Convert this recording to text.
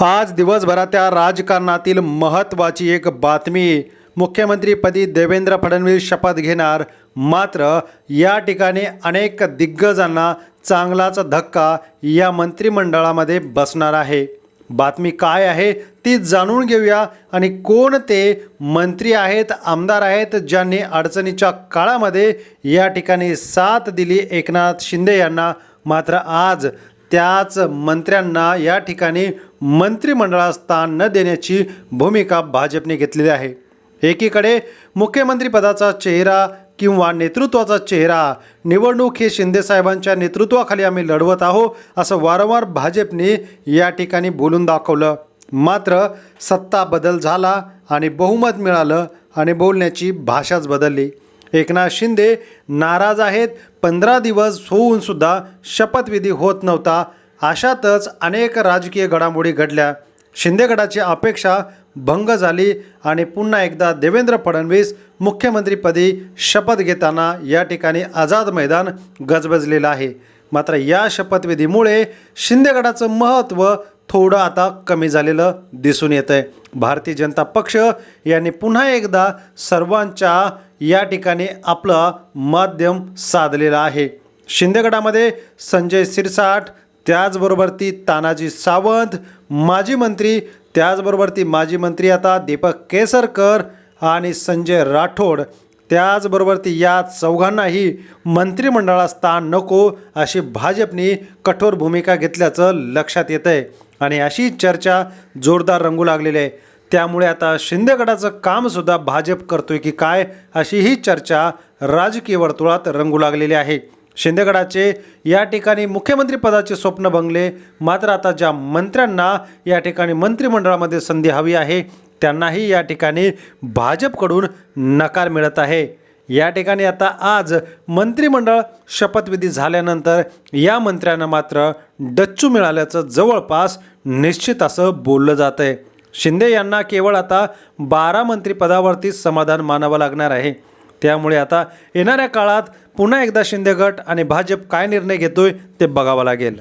आज दिवसभराच्या राजकारणातील महत्त्वाची एक बातमी मुख्यमंत्रीपदी देवेंद्र फडणवीस शपथ घेणार. मात्र या ठिकाणी अनेक दिग्गजांना चांगलाच धक्का या मंत्रिमंडळामध्ये बसणार आहे. बातमी काय आहे ती जाणून घेऊया आणि कोण ते मंत्री आहेत आमदार आहेत ज्यांनी अडचणीच्या काळामध्ये या ठिकाणी साथ दिली एकनाथ शिंदे यांना. मात्र आज त्याच मंत्र्यांना या ठिकाणी मंत्रिमंडळात स्थान न देण्याची भूमिका भाजपने घेतलेली आहे. एकीकडे मुख्यमंत्रीपदाचा चेहरा किंवा नेतृत्वाचा चेहरा निवडणूक हे शिंदेसाहेबांच्या नेतृत्वाखाली आम्ही लढवत आहोत असं वारंवार भाजपने या ठिकाणी बोलून दाखवलं. मात्र सत्ता बदल झाला आणि बहुमत मिळालं आणि बोलण्याची भाषाच बदलली. एकनाथ शिंदे नाराज आहेत. पंधरा दिवस होऊन सुद्धा शपथविधी होत नव्हता. अशातच अनेक राजकीय घडामोडी घडल्या. शिंदेगडाची अपेक्षा भंग झाली आणि पुन्हा एकदा देवेंद्र फडणवीस मुख्यमंत्रीपदी शपथ घेताना या ठिकाणी आझाद मैदान गजबजलेलं आहे. मात्र या शपथविधीमुळे शिंदेगडाचं महत्त्व थोडं आता कमी झालेलं दिसून येतं आहे भारतीय जनता पक्ष यांनी पुन्हा एकदा सर्वांच्या या ठिकाणी आपलं माध्यम साधलेलं आहे. शिंदेगडामध्ये संजय सिरसाट त्याचबरोबर ती तानाजी सावंत माजी मंत्री त्याचबरोबर ती माजी मंत्री आता दीपक केसरकर आणि संजय राठोड त्याचबरोबर ती या चौघांनाही मंत्रिमंडळात स्थान नको अशी भाजपनी कठोर भूमिका घेतल्याचं लक्षात येतं आहे आणि अशी चर्चा जोरदार रंगू लागलेली आहे. त्यामुळे आता शिंदेगडाचं कामसुद्धा भाजप करतोय की काय अशी ही चर्चा राजकीय वर्तुळात रंगू लागलेली आहे. शिंदेगडाचे या ठिकाणी मुख्यमंत्रीपदाचे स्वप्न बंगले. मात्र आता ज्या मंत्र्यांना या ठिकाणी मंत्रिमंडळामध्ये संधी हवी आहे त्यांनाही या ठिकाणी भाजपकडून नकार मिळत आहे. या ठिकाणी आता आज मंत्रिमंडळ शपथविधी झाल्यानंतर या मंत्र्यांना मात्र डच्चू मिळाल्याचं जवळपास निश्चित असं बोललं जात आहे शिंदे यांना केवळ आता बारा मंत्रिपदावरती समाधान मानावं लागणार आहे. त्यामुळे आता येणाऱ्या काळात पुन्हा एकदा शिंदे गट आणि भाजप काय निर्णय घेतोय ते बघावं लागेल.